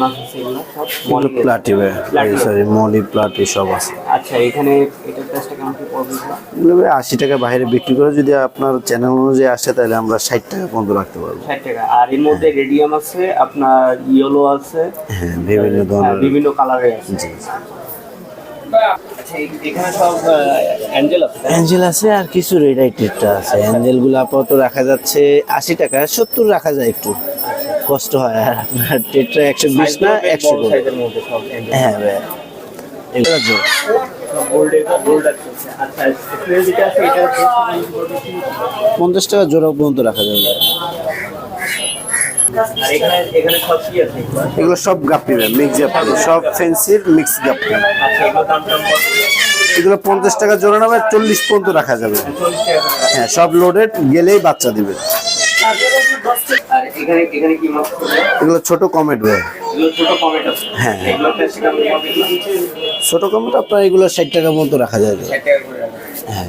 মাছ আছে এগুলো সব molly platy sorry molly platy সব আছে। আচ্ছা এখানে এটার প্রাইসটা কেমন কি পড়বে এগুলো? এগুলো আশি টাকা বাইরে বিক্রি করে যদি আপনার চ্যানেল অনুযায়ী আসে তাহলে আমরা ষাট টাকা পর্যন্ত রাখতে পারব। ষাট টাকা। আর এর মধ্যে রেডিয়াম আছে আপনার ইয়েলো আছে। হ্যাঁ বিভিন্ন হ্যাঁ, ধরনের। বিভিন্ন কালারের আছে। জি আচ্ছা অ্যাঞ্জেল আছে? অ্যাঞ্জেল আর কিছু রেড আছে। অ্যাঞ্জেল আপাতত রাখা যাচ্ছে আশি টাকা সত্তর রাখা যায় একটু। কষ্ট হয় আর আপনার টেট্রা একশো বিশ না একশো। হ্যাঁ ভাই। জোর? পঞ্চাশ টাকা জোড়া পর্যন্ত রাখা যাবে। এগুলো? সব গাপ্পি মিক্স গাপ্পি। সব ফেন্সির মিক্স গাপ্পি। আচ্ছা এগুলো পঞ্চাশ টাকা জোড়া নেবে চল্লিশ পর্যন্ত রাখা যাবে। হ্যাঁ সব লোডেড গেলেই বাচ্চা দিবে। এগুলো ছোট কমেট ভাই। আছে। হ্যাঁ। ছোট কমেট আপনার এগুলো ষাট টাকা মতো রাখা যাবে। হ্যাঁ।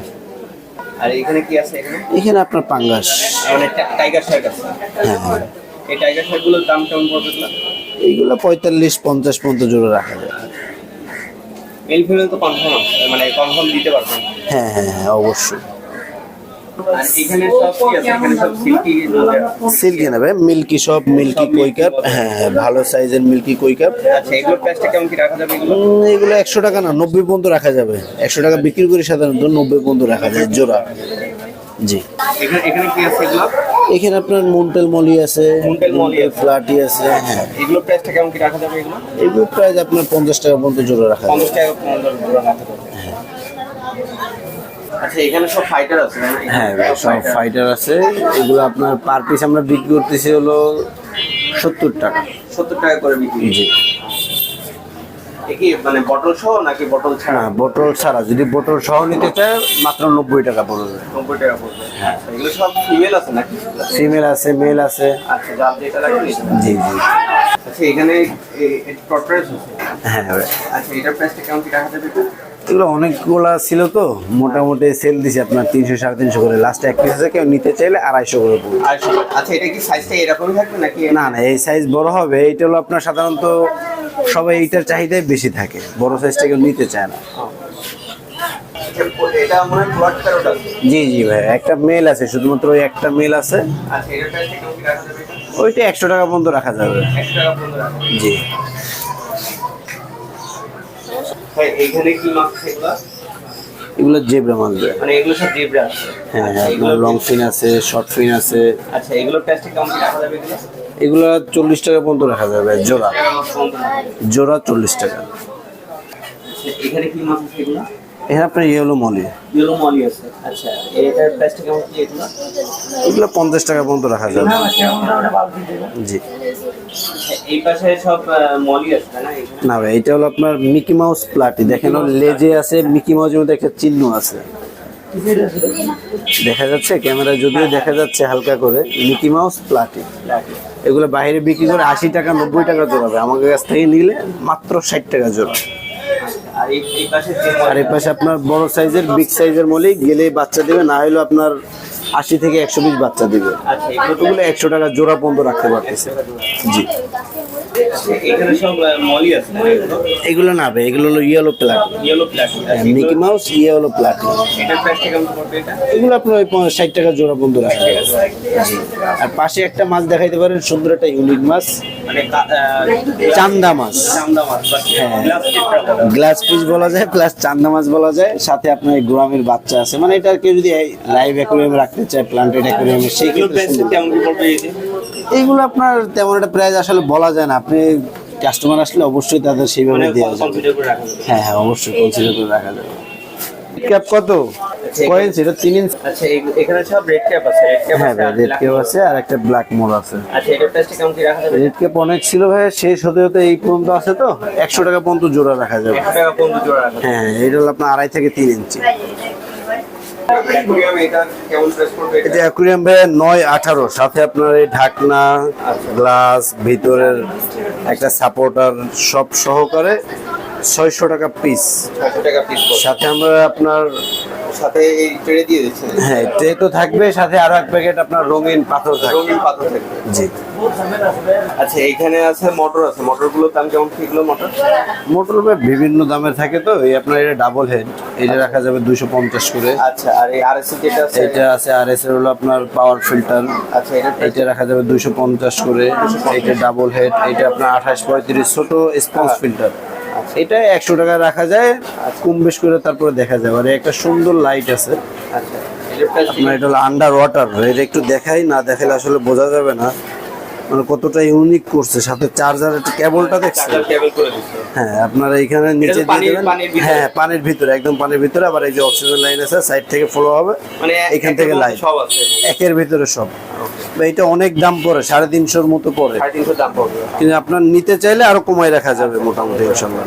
আর এখানে কি আছে এখানে? এখানে আপনার পাঙ্গাস। মানে টাইগার শার্ক আছে। হ্যাঁ হ্যাঁ। এই টাইগার শার্কগুলোর দাম কেমন পড়বে এইগুলো পঁয়তাল্লিশ পঞ্চাশ পর্যন্ত জোড়া রাখা যায় মেল ফিমেল তো কনফার্ম মানে কনফার্ম দিতে পারবেন। হ্যাঁ হ্যাঁ হ্যাঁ অবশ্যই আর এখানে সব কি আছে এখানে সব সিল্কি নেবে মিল্কি সব মিল্কি কই কাপ। হ্যাঁ হ্যাঁ ভালো সাইজের মিল্কি কই কাপ। আচ্ছা এগুলো? একশো টাকা না নব্বই পর্যন্ত রাখা যাবে। একশো টাকা বিক্রি করে সাধারণত নব্বই পর্যন্ত রাখা যায় জোড়া। জি। এখানে এখানে কি আছে এগুলো? এখানে আপনার মুন্টেল মলি আছে মুন্টেল মলি আছে। হ্যাঁ। এগুলোর প্রাইসটা কেমন কি রাখা যাবে এগুলো? এগুলো প্রাইস আপনার পঞ্চাশ টাকা পর্যন্ত জোড়া রাখা যাবে। পঞ্চাশ টাকা পনেরো টাকা রাখা যাবে। আচ্ছা এখানে সব ফাইটার আছে হ্যাঁ সব ফাইটার আছে। এগুলো আপনার পার পিস আমরা বিক্রি করতেছি হলো সত্তর টাকা। সত্তর টাকা করে বিক্রি জি। মানে বটল সহ নাকি বটল ছাড়া? হ্যাঁ ছাড়া। যদি সহ নিতে চায় মাত্র নব্বই টাকা পড়বে। নব্বই টাকা পড়বে। আচ্ছা, এগুলো সব ফিমেল আছে নাকি? ফিমেল আছে মেল আছে। আচ্ছা যার যেটা লাগবে জি জি। আচ্ছা এখানে প্রপারেস আছে? হ্যাঁ আচ্ছা এটার প্রাইসটা কেমন কি রাখা যাবে একটু? এগুলো অনেকগুলা ছিল তো মোটামুটি সেল দিছি আপনার তিনশো সাড়ে তিনশো করে। লাস্টে এক পিস আছে কেউ নিতে চাইলে আড়াইশো করে পড়বে। আচ্ছা এটা কি সাইজটা এরকমই থাকবে নাকি? না না এই সাইজ বড় হবে। এইটা হলো আপনার সাধারণত সবাই এইটার চাহিদাই বেশি থাকে। বড় সাইজটা কেউ নিতে চায় না। জি জি ভাই একটা মেল আছে শুধুমাত্র ওই একটা মেল আছে। আচ্ছা? ওইটা একশো টাকা পর্যন্ত রাখা যাবে। জি। ভাই এইখানে কি মাছ এগুলো? এগুলো জেবরা মাছ মানে এগুলো সব জেব্রা আছে? হ্যাঁ হ্যাঁ এগুলো লং ফিন আছে শর্ট ফিন আছে। আচ্ছা এগুলো প্রাইসটা কেমন রাখা যাবে এগুলো? চল্লিশ টাকা পর্যন্ত রাখা যাবে জোড়া। জোড়া চল্লিশ টাকা। আচ্ছা, এখানে কি মাছ এগুলো? এখানে আপনার ইয়ে হলো মলি ইয়েলো মলি আছে। আচ্ছা এটার প্রাইসটা কেমন কি এগুলো? এগুলো পঞ্চাশ টাকা পর্যন্ত রাখা যাবে। জি। আচ্ছা, এই পাশে সব মলি আছে না? না ভাই এটা হলো আপনার মিকি মাউস প্লাটি দেখেন লেজে আছে মিকি মাউসের মধ্যে একটা চিহ্ন আছে। দেখা যাচ্ছে ক্যামেরায় যদিও দেখা যাচ্ছে হালকা করে মিকি মাউস প্লাটি এগুলো বাইরে বিক্রি করে আশি টাকা নব্বই টাকা জোড়াবে আমাদের কাছ থেকে নিলে মাত্র ষাট টাকা জোড়া। আর এই পাশে আপনার বড় সাইজের বিগ সাইজের মলেই গেলে বাচ্চা দেবে না হলে আপনার আশি থেকে একশো পিস বাচ্চা দেবে। আচ্ছা একশো টাকা জোড়া পর্যন্ত রাখতে পারতেছে। জি। এখানে সব মলি আছে এগুলো না ভাই এগুলো হলো yellow platy yellow mickey mouse yellow platy এটার প্রাইসটা কেমন পড়বে এটা? এগুলো আপনার ওই পঞ্চাশ ষাট টাকা জোড়া পর্যন্ত রাখা আর পাশে একটা মাছ দেখাইতে পারেন সুন্দর একটা ইউনিক মাছ। মানে চান্দা মাছ। চান্দা মাছ হ্যাঁ। গ্লাস। গ্লাস পিস বলা যায় প্লাস চান্দা মাছ বলা যায়। সাথে আপনার গ্রামের বাচ্চা আছে। মানে এটা কেউ যদি লাইভ অ্যাকোরিয়ামে রাখতে চায় প্লান্টেড অ্যাকোরিয়ামে সেই কেমন কি পড়বে এইগুলো আপনার তেমন একটা প্রাইস আসলে বলা যায় না। আপনি কাস্টমার আসলে অবশ্যই তাদের সেইভাবে মানে দেওয়া যাবে। হ্যাঁ হ্যাঁ অবশ্যই কনসিডার করে রাখা যাবে। ক্যাপ কত? কয় ইঞ্চি এটা তিন ইঞ্চি আচ্ছা এখানে সব রেড ক্যাপ আছে। রেড ক্যাপ হ্যাঁ আছে আর রেড cap আছে আর একটা ব্ল্যাক মোর আছে। আচ্ছা এটার প্রাইসটা কেমন কি রাখা যাবে? রেড কেপ অনেক ছিল ভাই শেষ হতে হতে এই পর্যন্ত আছে তো? একশো টাকা পর্যন্ত জোড়া রাখা যাবে। একশো টাকা পর্যন্ত জোড়া রাখা হ্যাঁ এটা হলো আপনার আড়াই থেকে তিন ইঞ্চি অ্যাকুরিয়ামে এটা অ্যাকুরিয়াম ভাই নয় আঠারো সাথে আপনার এই ঢাকনা গ্লাস ভিতরের একটা সাপোর্টার সব সহকারে ছয়শো টাকা পিস টাকা পিস সাথে আমরা আপনার সাথে এই ট্রে দিয়ে দিচ্ছেন হ্যাঁ ট্রে তো থাকবে সাথে আরও এক প্যাকেট আপনার রঙিন পাথর থাকবে। রঙিন পাথর থাকবে। জি। আচ্ছা এখানে আছে মোটর আছে। মোটরগুলোর দাম কেমন কিলো মোটর? মোটর বিভিন্ন দামের থাকে তো। এই আপনার এটা ডাবল হেড এটা রাখা যাবে দুশো পঞ্চাশ করে। আচ্ছা আর এই আরএসসি যেটা আছে? এটা আছে আর এস এর হলো আপনার পাওয়ার ফিল্টার আচ্ছা এটা এটা রাখা যাবে দুশো পঞ্চাশ করে। এটা ডাবল হেড এটা আপনার আঠাশ পঁয়ত্রিশ ছোট স্পঞ্জ ফিল্টার এটা একশো টাকা রাখা যায় কম বেশ করে তারপরে দেখা যাবে আর একটা সুন্দর লাইট আছে। আপনার এটা হলো আন্ডার ওয়াটার এটা একটু দেখাই না দেখালে আসলে বোঝা যাবে না। মানে কতটা ইউনিক করছে। সাথে চার্জার একটা কেবলটা দেখছেন? দিচ্ছে। হ্যাঁ আপনারা এখানে নিচে দিয়ে দেবেন। হ্যাঁ পানির ভিতরে একদম পানির ভিতরে। আবার এই যে অক্সিজেন লাইন আছে সাইড থেকে ফ্লো হবে। মানে এখান থেকে লাইন সব আছে। একের ভিতরে সব। এটা অনেক দাম পড়ে সাড়ে তিনশোর মতো পড়ে। দাম পড়বে। কিন্তু আপনার নিতে চাইলে আরও কমায় রাখা যাবে মোটামুটি ইনশাল্লাহ।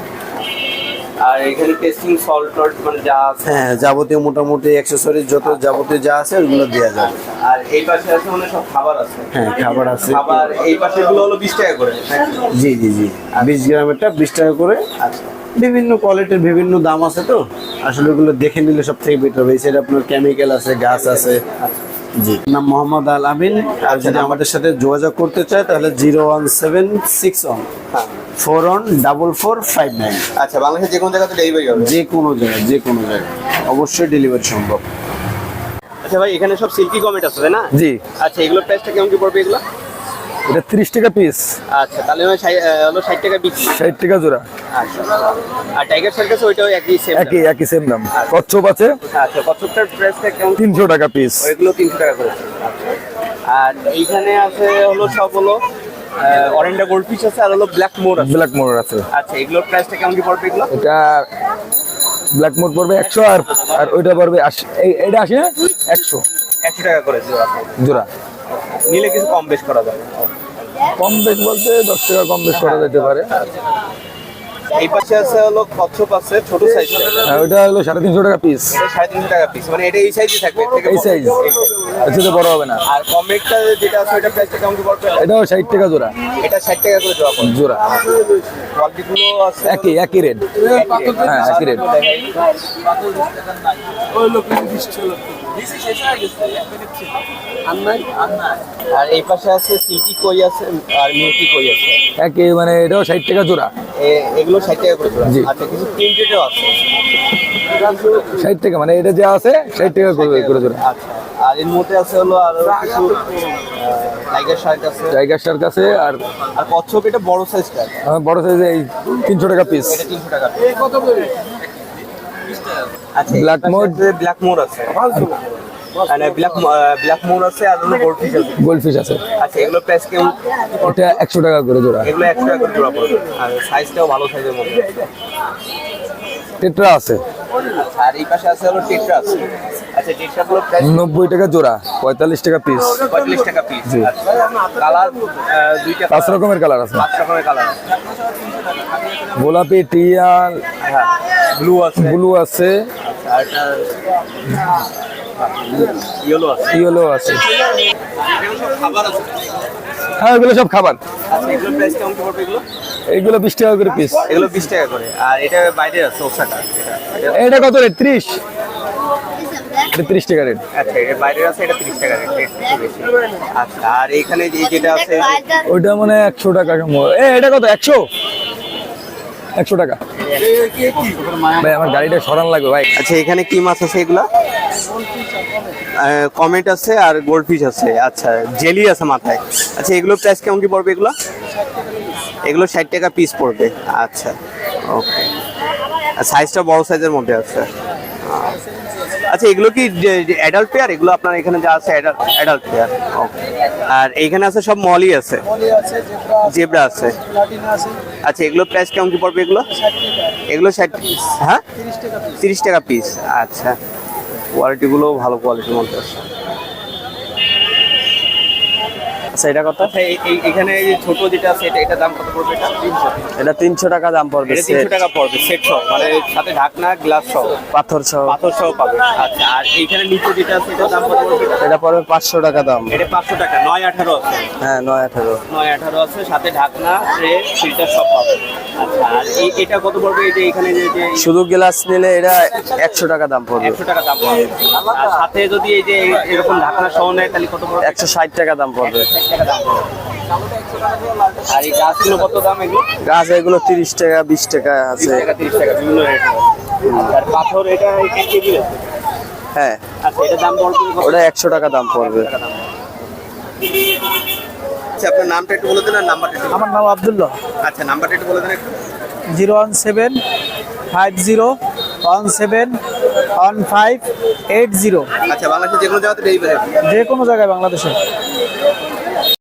আর এখানে টেস্টিং সল্ট মানে যা আছে। হ্যাঁ যাবতীয় মোটামুটি অ্যাক্সেসরিজ যত যাবতীয় যা আছে ওগুলো দেওয়া যাবে। আর এই পাশে আছে মানে সব খাবার আছে। হ্যাঁ খাবার আছে। খাবার এই পাশে গুলো হলো বিশ টাকা করে জি জি জি। বিশ গ্রামেরটা বিশ টাকা করে। আচ্ছা। বিভিন্ন কোয়ালিটির বিভিন্ন দাম আছে তো। আসলে ওগুলো দেখে নিলে সব থেকে বেটার হবে সাইডে আপনার কেমিক্যাল আছে গাছ আছে। জি। নাম মোহাম্মদ আল আমিন। আর যদি আমাদের সাথে যোগাযোগ করতে চায় তাহলে zero one seven six one. হ্যাঁ। Four one double four five nine. আচ্ছা বাংলাদেশের যে কোনো জায়গাতে ডেলিভারি হবে? যে কোনো জায়গায় যে কোনো জায়গায়। অবশ্যই ডেলিভারি সম্ভব। আচ্ছা ভাই এখানে সব সিল্কি কমেট আছে তাই না? জি। আচ্ছা এগুলোর প্রাইসটা কেমন কি পড়বে এগুলো? এটা ত্রিশ টাকা পিস আচ্ছা তাহলে হলো ষাট টাকা বিক্রি ষাট টাকা জোড়া। আচ্ছা। আর টাইগার সার্কাস ওইটাও একই সেম একই একই সেম দাম। কচ্ছপ আছে? আচ্ছা কতটার প্রাইসটা কেমন? তিনশো টাকা পিস ওইগুলো তিনশো টাকা করে। আর এইখানে আছে হলো সব হলো অরেন্ডা গোল্ড ফিশ আছে আর হলো ব্ল্যাক মোর আছে। ব্ল্যাক মোড় আছে। আচ্ছা এগুলোর প্রাইসটা কেমন কি পড়বে এগুলো? এটা ব্ল্যাক মোড় পড়বে একশো আর আর ওইটা পড়বে আশি। এই- এইটা আসে না? একশো। একশো টাকা করে জোড়া। জোড়া। নিলে কিছু কম বেশ করা যাবে কম বেশ বলতে দশ টাকা কম বেশ করা যেতে পারে। এই পাশে আছে হলো কচ্ছপ আছে ছোট সাইজ আর ওইটা হলো সাড়ে তিনশো টাকা পিস সাড়ে তিনশো টাকা পিস মানে এটা এই সাইজই থাকবে এই সাইজ। বড় হবে না। আর কমেটটা যেটা আছে ওইটা প্রাইসটা কেমন পড়বে? এটাও ষাট টাকা জোড়া। এটা ষাট টাকা করে জোড়া পড়বে। জোড়া। কোয়ালিটিগুলো আছে একই একই রেট হ্যাঁ একই রেট আর এই পাশে আছে কই আছে আর কই আছে? মানে এটাও ষাট টাকা জোড়া। এগুলো ষাট টাকা করে জোড়া। আচ্ছা কিছু প্রিন্টেডও আছে। ষাট টাকা মানে এটা যা আছে ষাট টাকা করে করে জোড়া। আচ্ছা আর এর মধ্যে আছে হলো আরও কিছু টাইগার শার্ক আছে। টাইগার কাছে আর আর কচ্ছপ এটা বড় সাইজটা বড় সাইজে এই তিনশো টাকা পিস এটা তিনশো টাকা আচ্ছা Black mode? ব্ল্যাক মোর আছে। মানে ব্ল্যাক ব্ল্যাক মোর আছে আর হলো গোল্ড ফিশ আছে। গোল্ড ফিশ আছে। আচ্ছা এগুলো প্রাইস কেমন? এটা টাকা করে জোড়া। এগুলো একশো টাকা করে জোড়া পড়বে। আর সাইজটাও ভালো সাইজের মধ্যে। টেট্রা আছে। আচ্ছা আর এই পাশে আছে হলো টেট্রা আছে। আচ্ছা টেট্রাগুলো প্রাইস নব্বই টাকা জোড়া পঁয়তাল্লিশ টাকা পিস পঁয়তাল্লিশ টাকা পিস কালার দুইটা পাঁচ রকমের কালার আছে। পাঁচ রকমের কালার আছে। গোলাপি টিয়াল হ্যাঁ। ব্লু আছে। ব্লু আছে। ইয়েলো আছে। হ্যাঁ এগুলো সব খাবার। আচ্ছা এগুলো? বিশ টাকা করে পিস এগুলো বিশ টাকা করে। আর এটা বাইরে আছে এটা কত রেট? ত্রিশ। এটা ত্রিশ টাকা রেট। আচ্ছা বাইরে আছে এটা তিরিশ টাকা রেট আচ্ছা আর এইখানে যে যেটা আছে ওইটা মানে একশো টাকা সম্ভব- এ এটা কত? একশো? একশো টাকা। ভাই, আমার গাড়িটা সরান লাগবে, ভাই। আচ্ছা এখানে কি মাছ আছে এগুলা? কমেট আছে আর গোল্ড ফিশ আছে। আচ্ছা জেলি আছে মাথায়। আচ্ছা এগুলো প্রাইস কেমন কি পড়বে এগুলো? এগুলো ষাট টাকা পিস পড়বে। আচ্ছা ওকে সাইজটা বড় সাইজের মধ্যে আছে। আচ্ছা এগুলো কি অ্যাডাল্ট পেয়ার এগুলো আপনার এখানে যা আছে অ্যাডাল্ট পেয়ার আর এইখানে আছে সব মলই আছে? জেব্রা আছে আচ্ছা এগুলো প্রাইস কেমন কি পড়বে এগুলো? এগুলো ষাট পিস হ্যাঁ? তিরিশ টাকা পিস আচ্ছা। কোয়ালিটিগুলো ভালো কোয়ালিটির মধ্যে আছে। আচ্ছা এটা কত? আচ্ছা এখানে এই ছোট যেটা আছে এটা এটা দাম কত পড়বে এটা? তিনশো। এটা তিনশো টাকা দাম পড়বে এটা টাকা পড়বে সেট সহ। মানে সাথে ঢাকনা গ্লাস সহ। পাথর সহ। পাথর সহ পাবে। আচ্ছা আর এইখানে নিচে যেটা আছে এটা দাম কত পড়বে? এটা? এটা পড়বে পাঁচশো টাকা দাম। এটা পাঁচশো টাকা নয় আঠারো আছে। হ্যাঁ নয় আঠারো। নয় আঠারো আছে সাথে ঢাকনা ট্রে ফিল্টার সব পাবে। আচ্ছা আর এটা কত পড়বে? যে এখানে যে শুধু গ্লাস নিলে এটা একশো টাকা দাম পড়বে। একশো টাকা দাম পড়বে। আর সাথে যদি এই যে এরকম ঢাকনা সহ নেয় তাহলে কত পড়বে? একশো ষাট টাকা দাম পড়বে। টাকা দাম আর এই গাছগুলো কত দাম এগুলো? গাছ এগুলো তিরিশ টাকা বিশ টাকা আছে। তিরিশ টাকা বিভিন্ন রেট আর পাথর এটা কেজি হ্যাঁ। আচ্ছা এটা দাম পড়বে ওটা একশো টাকা দাম পড়বে। আচ্ছা আপনার নামটা একটু বলে দিন আর নাম্বারটা আমার নাম আবদুল্লাহ। আচ্ছা নাম্বারটা একটু বলে দিন একটু। Zero one seven five zero one seven one five eight zero. আচ্ছা বাংলাদেশে যে কোনো জায়গাতে ডেলিভারি যে কোনো জায়গায় বাংলাদেশে।